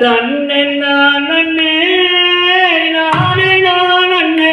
தன்னை நான் அண்ணே நானே நான் அண்ணே.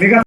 மிக